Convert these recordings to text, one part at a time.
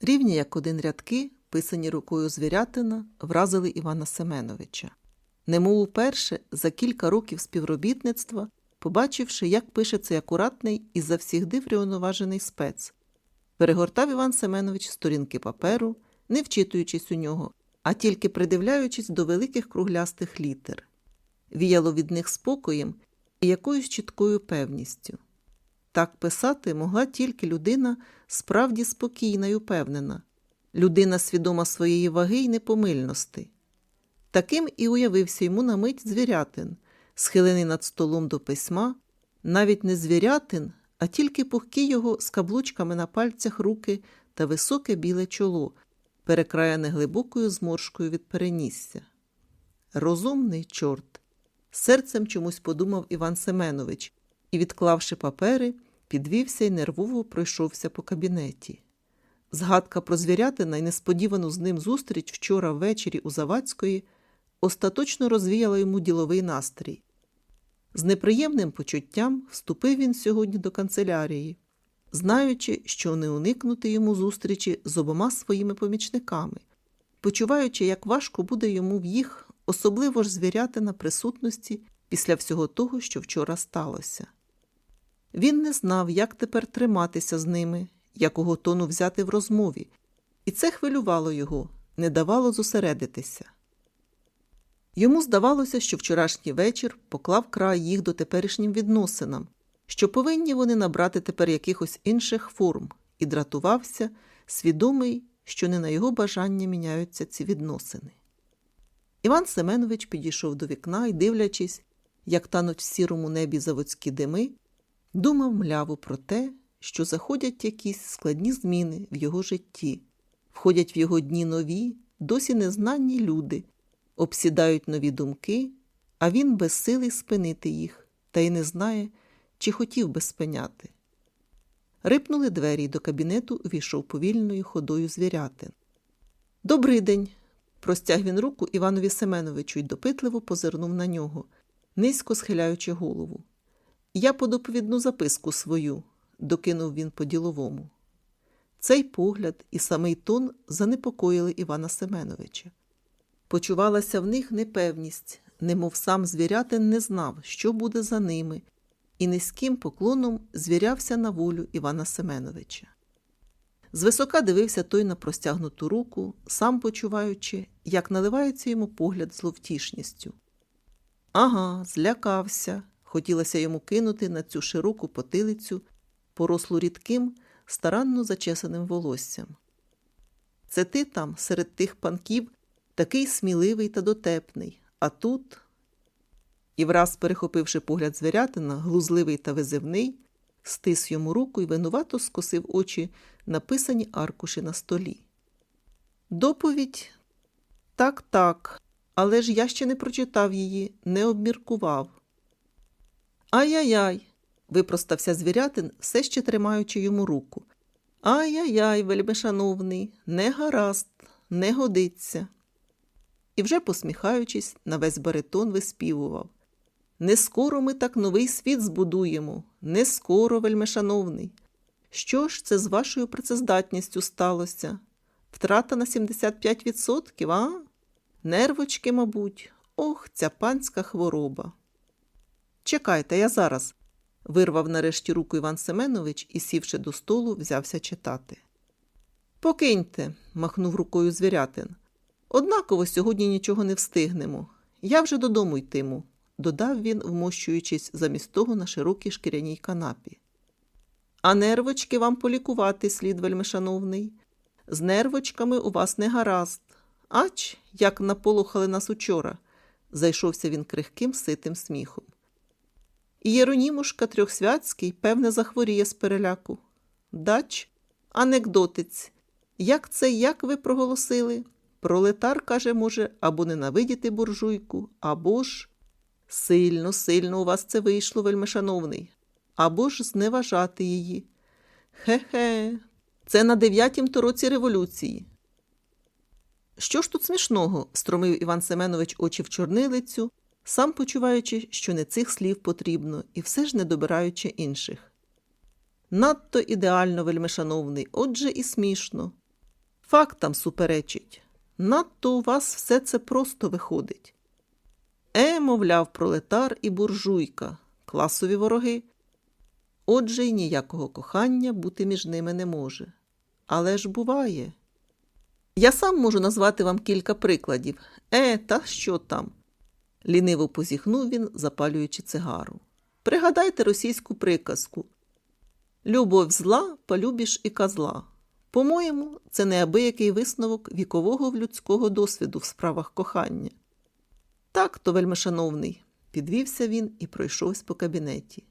Рівні як один рядки, писані рукою звірятина, вразили Івана Семеновича. Немов уперше за кілька років співробітництва, побачивши, як пише цей акуратний і завсігди врівноважений спец. Перегортав Іван Семенович сторінки паперу, не вчитуючись у нього, а тільки придивляючись до великих круглястих літер. Віяло від них спокоєм і якоюсь чіткою певністю. Так писати могла тільки людина справді спокійна й упевнена, людина свідома своєї ваги й непомильності. Таким і уявився йому на мить звірятин, схилений над столом до письма, навіть не звірятин, а тільки пухкі його з каблучками на пальцях руки та високе біле чоло, перекраяне глибокою зморшкою від перенісся. Розумний чорт. Серцем чомусь подумав Іван Семенович і, відклавши папери, підвівся і нервово пройшовся по кабінеті. Згадка про звірятина і несподівану з ним зустріч вчора ввечері у Завадської остаточно розвіяла йому діловий настрій. З неприємним почуттям вступив він сьогодні до канцелярії, знаючи, що не уникнути йому зустрічі з обома своїми помічниками, почуваючи, як важко буде йому в їх, особливо ж звіряти на присутності після всього того, що вчора сталося. Він не знав, як тепер триматися з ними, якого тону взяти в розмові, і це хвилювало його, не давало зосередитися. Йому здавалося, що вчорашній вечір поклав край їх до теперішнім відносинам, що повинні вони набрати тепер якихось інших форм, і дратувався, свідомий, що не на його бажання міняються ці відносини. Іван Семенович підійшов до вікна і, дивлячись, як тануть в сірому небі заводські дими, думав мляво про те, що заходять якісь складні зміни в його житті, входять в його дні нові, досі незнанні люди, обсідають нові думки, а він безсилий спинити їх, та й не знає, чи хотів би спиняти. Рипнули двері, і до кабінету увійшов повільною ходою звірятин. Добрий день. Простяг він руку Іванові Семеновичу й допитливо позирнув на нього, низько схиляючи голову. Я по доповідну записку свою, докинув він по-діловому. Цей погляд і самий тон занепокоїли Івана Семеновича. Почувалася в них непевність, немов сам звірятин не знав, що буде за ними, і низьким поклоном звірявся на волю Івана Семеновича. Звисока дивився той на простягнуту руку, сам почуваючи, як наливається йому погляд зловтішністю. Ага, злякався, хотілося йому кинути на цю широку потилицю, порослу рідким, старанно зачесаним волоссям. Це ти там, серед тих панків, такий сміливий та дотепний, а тут. І враз, перехопивши погляд звірятина, глузливий та визивний, стис йому руку і винувато скосив очі написані аркуші на столі. Доповідь так, так, але ж я ще не прочитав її, не обміркував. Ай-яй-яй, випростався звірятин, все ще тримаючи йому руку. Ай-яй-яй, вельмишановний, не гаразд, не годиться. І вже посміхаючись, на весь баритон виспівував. Не скоро ми так новий світ збудуємо, не скоро, вельмишановний. Що ж це з вашою працездатністю сталося? Втрата на 75%, а? Нервочки, мабуть, ох, ця панська хвороба. Чекайте, я зараз. вирвав нарешті руку Іван Семенович і, сівши до столу, взявся читати. Покиньте, махнув рукою звірятин. Однаково сьогодні нічого не встигнемо. Я вже додому йтиму, додав він, вмощуючись замість того на широкій шкіряній канапі. А нервочки вам полікувати слід, вельмишановний. З нервочками у вас не гаразд. Ач, як наполохали нас учора, зайшовся він крихким ситим сміхом. І Єронімушка Трьохсвятський, певне, захворіє з переляку. Дач, анекдотиць. Як це, як ви проголосили? Пролетар, каже, може, або ненавидіти буржуйку, або ж. Сильно, сильно у вас це вийшло, вельмишановний, або ж зневажати її. Хе-хе, це на дев'ятім то році революції. Що ж тут смішного? стромив Іван Семенович очі в чорнилицю, сам почуваючи, що не цих слів потрібно, і все ж не добираючи інших. Надто ідеально, вельмишановний, отже і смішно. Фактам суперечить. Надто у вас все це просто виходить. Е, мовляв, пролетар і буржуйка, класові вороги. Отже, й ніякого кохання бути між ними не може. Але ж буває. Я сам можу назвати вам кілька прикладів. Е, та що там? Ліниво позіхнув він, запалюючи цигару. Пригадайте російську приказку Любов зла, полюбіш і козла. По-моєму, це неабиякий висновок вікового людського досвіду в справах кохання. Так, то вельмишановний, підвівся він і пройшовся по кабінеті.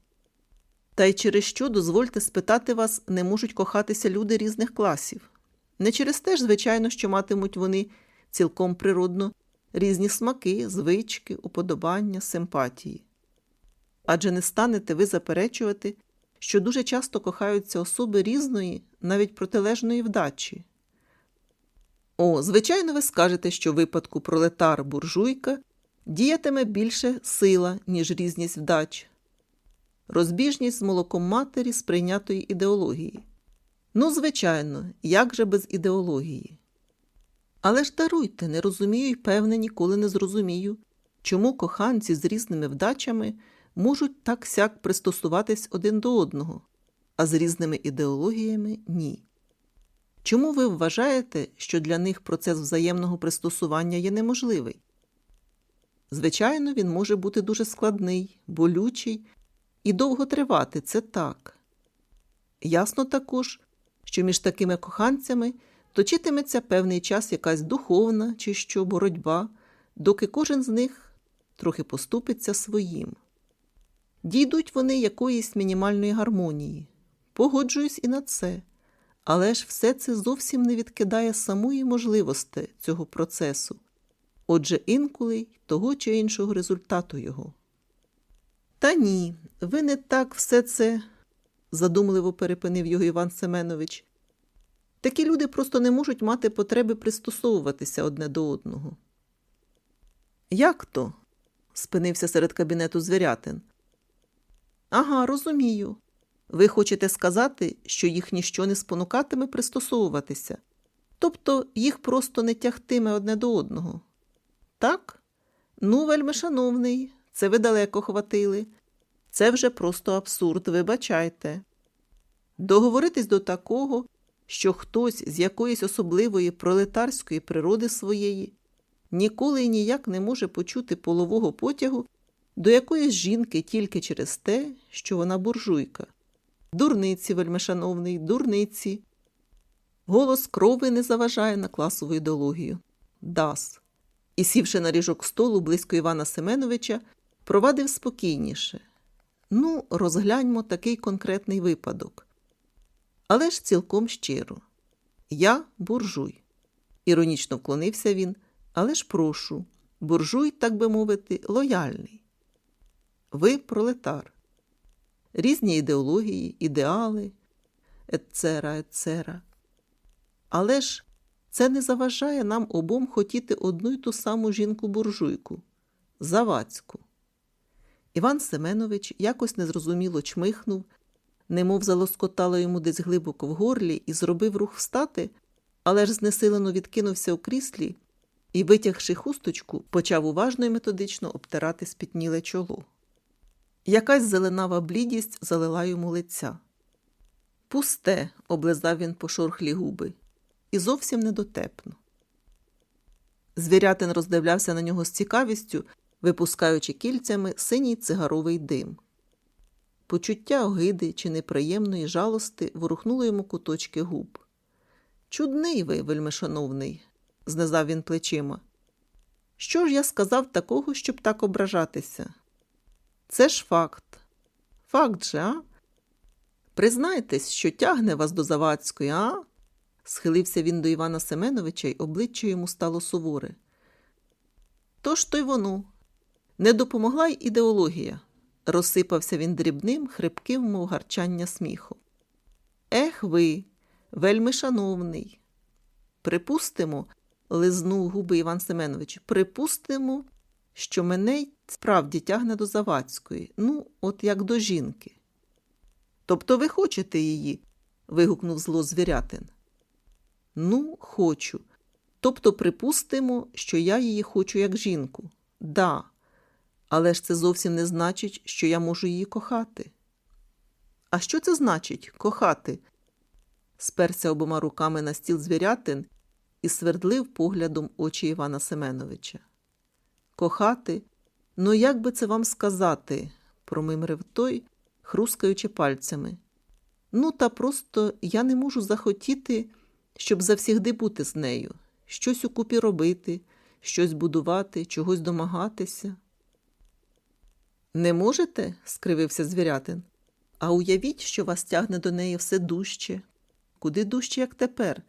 Та й через що, дозвольте спитати вас, не можуть кохатися люди різних класів. Не через те ж, звичайно, що матимуть вони цілком природно різні смаки, звички, уподобання, симпатії. Адже не станете ви заперечувати, що дуже часто кохаються особи різної, навіть протилежної вдачі. О, звичайно, ви скажете, що в випадку пролетар буржуйка діятиме більше сила, ніж різність вдач, розбіжність з молоком матері сприйнятої ідеології. Ну, звичайно, як же без ідеології? Але ж даруйте, не розумію і певне ніколи не зрозумію, чому коханці з різними вдачами можуть так сяк пристосуватись один до одного, а з різними ідеологіями ні. Чому ви вважаєте, що для них процес взаємного пристосування є неможливий? Звичайно, він може бути дуже складний, болючий і довго тривати це так. Ясно також, що між такими коханцями точитиметься певний час якась духовна чи що боротьба, доки кожен з них трохи поступиться своїм. Дійдуть вони якоїсь мінімальної гармонії. Погоджуюсь і на це. Але ж все це зовсім не відкидає самої можливості цього процесу, отже, інколи й того чи іншого результату його. Та ні, ви не так все це, задумливо перепинив його Іван Семенович. Такі люди просто не можуть мати потреби пристосовуватися одне до одного. Як то? спинився серед кабінету звірятин. Ага, розумію. Ви хочете сказати, що їх ніщо не спонукатиме пристосовуватися, тобто їх просто не тягтиме одне до одного. Так? Ну, вельми шановний, це ви далеко хватили. Це вже просто абсурд, вибачайте. Договоритись до такого, що хтось з якоїсь особливої пролетарської природи своєї ніколи і ніяк не може почути полового потягу до якоїсь жінки тільки через те, що вона буржуйка. Дурниці, вельмишановний, дурниці. Голос крови не заважає на класову ідеологію. Дас. І, сівши на ріжок столу близько Івана Семеновича, провадив спокійніше. Ну, розгляньмо такий конкретний випадок. Але ж цілком щиро. Я буржуй. Іронічно вклонився він, але ж прошу, буржуй, так би мовити, лояльний. Ви пролетар. Різні ідеології, ідеали, ецера, ецера. Але ж це не заважає нам обом хотіти одну й ту саму жінку-буржуйку Завадську. Іван Семенович якось незрозуміло чмихнув, немов залоскотало йому десь глибоко в горлі, і зробив рух встати, але ж знесилено відкинувся у кріслі і, витягши хусточку, почав уважно і методично обтирати спітніле чоло. Якась зеленава блідість залила йому лиця. Пусте, облизав він пошорхлі губи, і зовсім недотепно. Звірятин роздивлявся на нього з цікавістю, випускаючи кільцями синій цигаровий дим. Почуття огиди чи неприємної жалости ворухнуло йому куточки губ. Чудний ви, вельмишановний, знизав він плечима. Що ж я сказав такого, щоб так ображатися? Це ж факт. Факт же, а? Признайтесь, що тягне вас до Завадської, а? схилився він до Івана Семеновича й обличчя йому стало суворе. Тож то й воно. Не допомогла й ідеологія. Розсипався він дрібним, хрипким, мов гарчання сміху. Ех ви, вельми шановний. Припустимо, лизнув губи Іван Семенович, припустимо, що мене справді тягне до Завадської, ну, от як до жінки. Тобто ви хочете її? вигукнув зло звірятин. Ну, хочу. Тобто припустимо, що я її хочу як жінку. Да. Але ж це зовсім не значить, що я можу її кохати. А що це значить кохати? Сперся обома руками на стіл звірятин і свердлив поглядом очі Івана Семеновича. Кохати? Ну, як би це вам сказати? промимрив той, хрускаючи пальцями. Ну, та просто я не можу захотіти, щоб завсігди бути з нею, щось укупі робити, щось будувати, чогось домагатися. Не можете? скривився звірятин. А уявіть, що вас тягне до неї все дужче. Куди дужче, як тепер?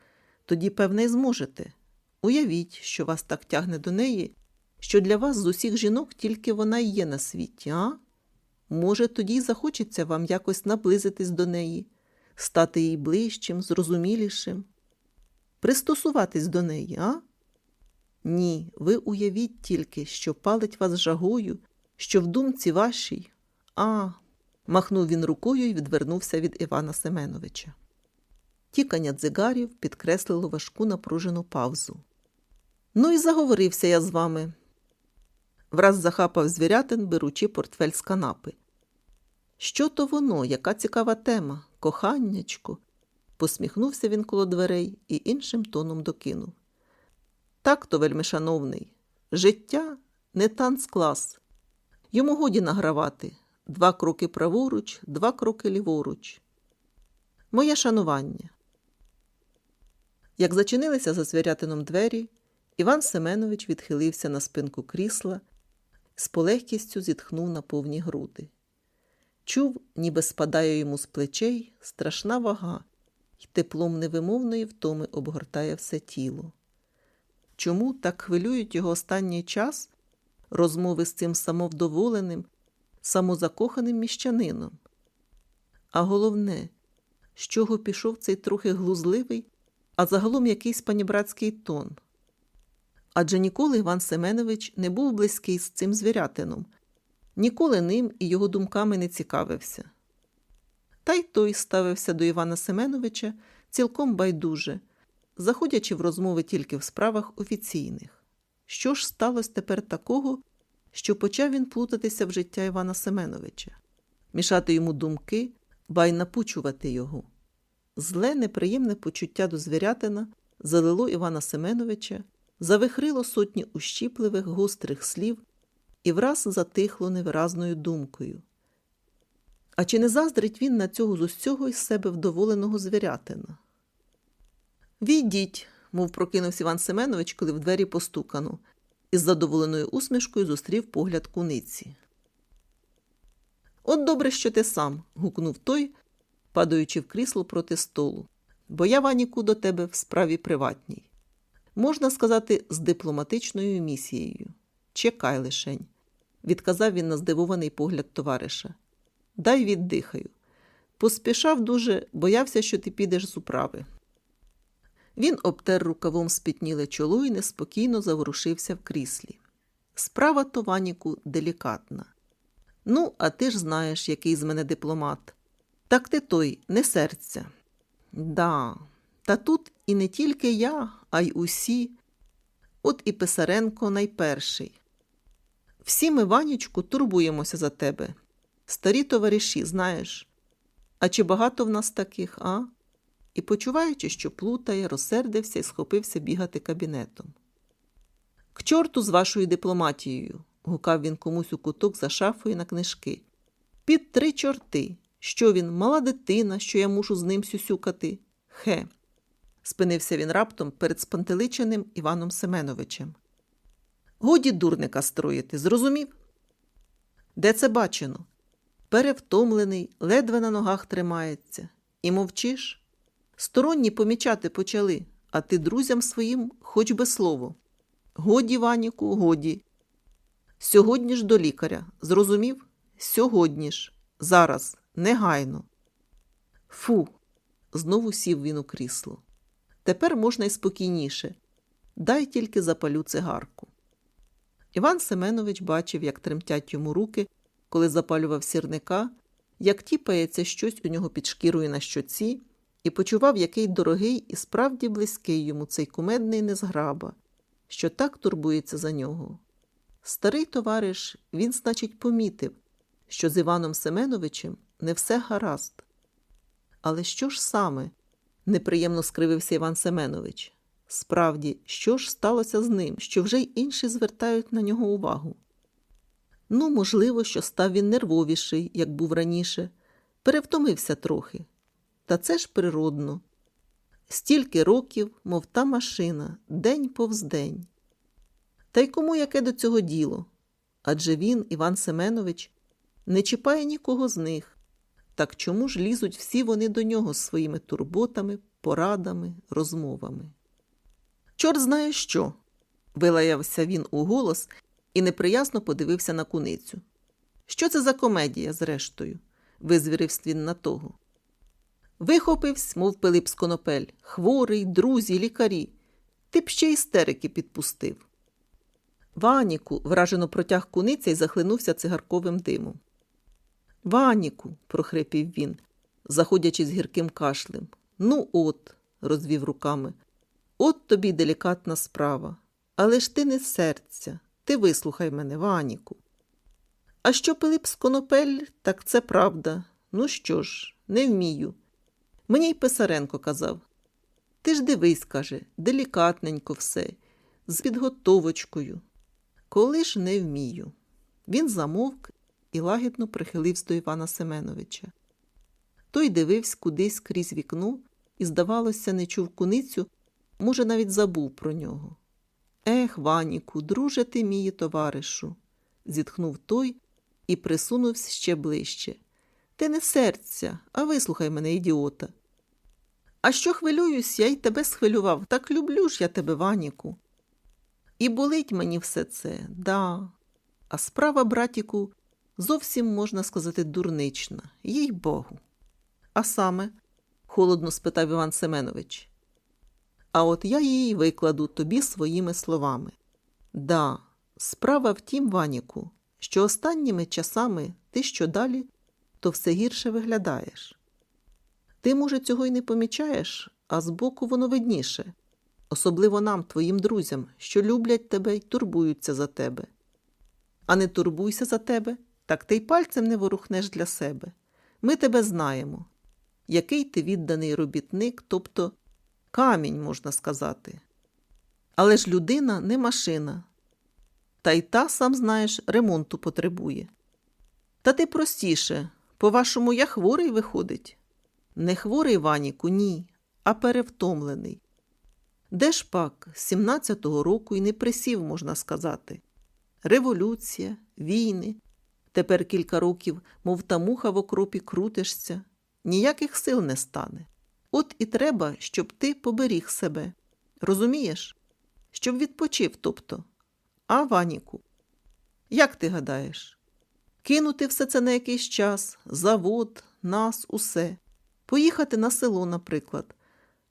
Тоді, певне, зможете. Уявіть, що вас так тягне до неї, що для вас з усіх жінок тільки вона й є на світі, а? Може, тоді захочеться вам якось наблизитись до неї, стати їй ближчим, зрозумілішим, пристосуватись до неї, а? Ні, ви уявіть тільки, що палить вас жагою, що в думці вашій. А, махнув він рукою і відвернувся від Івана Семеновича. Тікання дзигарів підкреслило важку напружену павзу. Ну і заговорився я з вами. Враз захапав звірятин, беручи портфель з канапи. Що то воно, яка цікава тема, коханнячко? посміхнувся він коло дверей і іншим тоном докинув. Так то, вельми шановний, життя не танцклас. Йому годі награвати два кроки праворуч, два кроки ліворуч. Моє шанування. Як зачинилися за звірятином двері, Іван Семенович відхилився на спинку крісла, з полегкістю зітхнув на повні груди. Чув, ніби спадає йому з плечей страшна вага, й теплом невимовної втоми обгортає все тіло. Чому так хвилюють його останній час розмови з цим самовдоволеним, самозакоханим міщанином? А головне, з чого пішов цей трохи глузливий, а загалом якийсь панібратський тон? Адже ніколи Іван Семенович не був близький з цим звірятином, ніколи ним і його думками не цікавився. Та й той ставився до Івана Семеновича цілком байдуже, заходячи в розмови тільки в справах офіційних. Що ж сталося тепер такого, що почав він плутатися в життя Івана Семеновича, мішати йому думки, ба й напучувати його. Зле неприємне почуття до звірятина залило Івана Семеновича, завихрило сотні ущіпливих гострих слів і враз затихло невиразною думкою. А чи не заздрить він на цього з усього із себе вдоволеного звірятина? Відіть, мов прокинувся Іван Семенович, коли в двері постукано, і з задоволеною усмішкою зустрів погляд куниці. От добре, що ти сам. гукнув той, падаючи в крісло проти столу. Бо я, Ваніку, до тебе в справі приватній. Можна сказати, з дипломатичною місією. Чекай лишень, відказав він на здивований погляд товариша. Дай віддихаю. Поспішав дуже, боявся, що ти підеш з управи. Він обтер рукавом спітніле чоло і неспокійно заворушився в кріслі. Справа то, Ваніку, делікатна. Ну, а ти ж знаєш, який з мене дипломат. Так ти той, не серця. Да, та тут і не тільки я, а й усі. От і Писаренко найперший. Всі ми, Ванічку, турбуємося за тебе. Старі товариші, знаєш. А чи багато в нас таких, а? І, почуваючи, що плутає, розсердився і схопився бігати кабінетом. К чорту з вашою дипломатією, гукав він комусь у куток за шафою на книжки. Під три чорти. Що він, мала дитина, що я мушу з ним сюсюкати? Хе. спинився він раптом перед спантеличеним Іваном Семеновичем. Годі дурника строїти, зрозумів? Де це бачено? Перевтомлений, ледве на ногах тримається. І мовчиш? Сторонні помічати почали, а ти друзям своїм хоч би слово. Годі, Ваніку, годі. Сьогодні ж до лікаря. Зрозумів? Сьогодні ж, зараз, негайно. Фу. Знову сів він у крісло. Тепер можна й спокійніше. Дай тільки запалю цигарку. Іван Семенович бачив, як тремтять йому руки, коли запалював сірника, як тіпається щось у нього під шкірою на щоці, і почував, який дорогий і справді близький йому цей кумедний незграба, що так турбується за нього. Старий товариш, він, значить, помітив, що з Іваном Семеновичем не все гаразд. Але що ж саме? неприємно скривився Іван Семенович. Справді, що ж сталося з ним, що вже й інші звертають на нього увагу? Ну, можливо, що став він нервовіший, як був раніше, перевтомився трохи. Та це ж природно. Стільки років, мов та машина, день повз день. Та й кому яке до цього діло? Адже він, Іван Семенович, не чіпає нікого з них. Так чому ж лізуть всі вони до нього з своїми турботами, порадами, розмовами? Чорт знає що. вилаявся він у голос і неприязно подивився на куницю. Що це за комедія, зрештою? визвірився він на того. Вихопивсь, мов Пилип з конопель, хворий, друзі, лікарі. Ти б ще істерики підпустив. Ваніку, вражено протяг куниця і захлинувся цигарковим димом. Ваніку, прохрипів він, заходячи з гірким кашлем. Ну, от, розвів руками. От тобі делікатна справа. Але ж ти не з серця. Ти вислухай мене, Ваніку. А що Пилип з конопель, так це правда. Ну що ж, не вмію. Мені й Писаренко казав. Ти ж дивись, каже, делікатненько все, з підготовочкою. Коли ж не вмію. Він замовк і лагідно прихилився до Івана Семеновича. Той дивився кудись крізь вікно і, здавалося, не чув куницю, може, навіть забув про нього. Ех, Ваніку, друже ти мій товаришу, зітхнув той і присунувся ще ближче. Ти не серця, а вислухай мене, ідіота. А що хвилююсь, я й тебе схвилював, так люблю ж я тебе, Ваніку. І болить мені все це, да. А справа, братіку, зовсім можна сказати, дурнична, їй Богу. А саме, холодно спитав Іван Семенович. А от я її викладу тобі своїми словами. Да, справа в тім, Ваніку, що останніми часами ти що далі, то все гірше виглядаєш. Ти, може, цього й не помічаєш, а збоку воно видніше, особливо нам, твоїм друзям, що люблять тебе й турбуються за тебе. А не турбуйся за тебе, так ти й пальцем не ворухнеш для себе. Ми тебе знаємо. Який ти відданий робітник, тобто камінь, можна сказати. Але ж людина не машина. Та й та, сам знаєш, ремонту потребує. Та ти простіше, по-вашому, я хворий виходить. Не хворий Ваніку, ні, а перевтомлений. Де ж пак з 17-го року й не присів, можна сказати. Революція, війни. Тепер кілька років, мов та муха в окропі крутишся, ніяких сил не стане. От і треба, щоб ти поберіг себе. Розумієш? Щоб відпочив, тобто. А, Ваніку, як ти гадаєш? Кинути все це на якийсь час, завод, нас, усе. Поїхати на село, наприклад,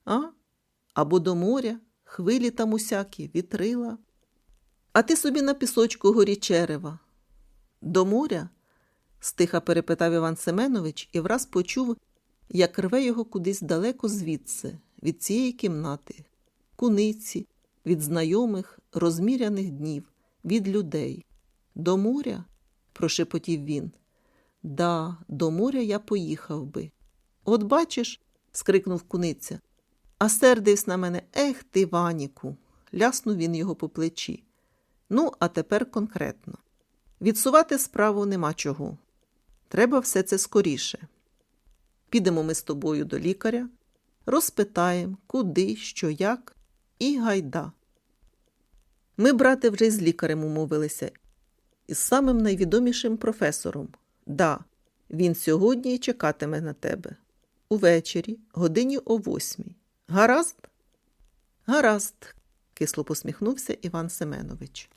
а? Або до моря, хвилі там усякі, вітрила. А ти собі на пісочку горі черева. До моря? стиха перепитав Іван Семенович і враз почув, як рве його кудись далеко звідси, від цієї кімнати, куниці, від знайомих, розміряних днів, від людей. До моря? прошепотів він. Да, до моря я поїхав би. От бачиш, скрикнув куниця. А сердився на мене, ех ти, Ваніку. ляснув він його по плечі. Ну, а тепер конкретно. Відсувати справу нема чого. Треба все це скоріше. Підемо ми з тобою до лікаря, розпитаємо, куди, що, як, і гайда. Ми, брате, вже й з лікарем умовилися, із самим найвідомішим професором. Да, він сьогодні й чекатиме на тебе. Увечері, годині о восьмій. Гаразд? Гаразд, кисло посміхнувся Іван Семенович.